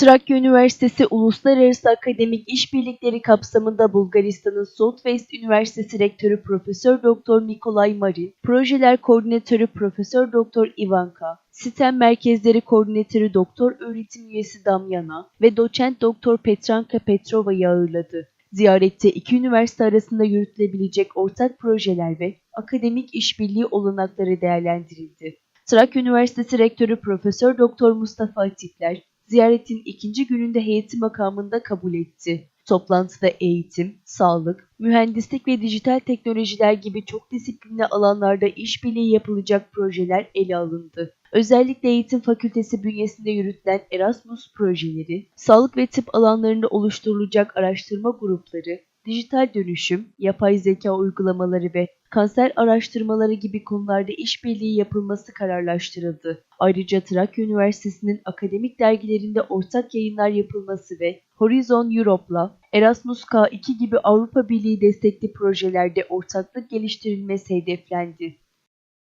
Trakya Üniversitesi Uluslararası Akademik İşbirlikleri kapsamında Bulgaristan'ın Southwest Üniversitesi Rektörü Profesör Doktor Nikolay Marin, Projeler Koordinatörü Profesör Doktor Ivanka, Sistem Merkezleri Koordinatörü Doktor Öğretim Üyesi Damyana ve Doçent Doktor Petranka Petrova'yı ağırladı. Ziyarette iki üniversite arasında yürütülebilecek ortak projeler ve akademik işbirliği olanakları değerlendirildi. Trakya Üniversitesi Rektörü Profesör Doktor Mustafa Atipler, ziyaretin ikinci gününde heyeti makamında kabul etti. Toplantıda eğitim, sağlık, mühendislik ve dijital teknolojiler gibi çok disiplinli alanlarda işbirliği yapılacak projeler ele alındı. Özellikle eğitim fakültesi bünyesinde yürütülen Erasmus projeleri, sağlık ve tıp alanlarında oluşturulacak araştırma grupları, dijital dönüşüm, yapay zeka uygulamaları ve kanser araştırmaları gibi konularda işbirliği yapılması kararlaştırıldı. Ayrıca Trakya Üniversitesi'nin akademik dergilerinde ortak yayınlar yapılması ve Horizon Europe'la Erasmus K2 gibi Avrupa Birliği destekli projelerde ortaklık geliştirilmesi hedeflendi.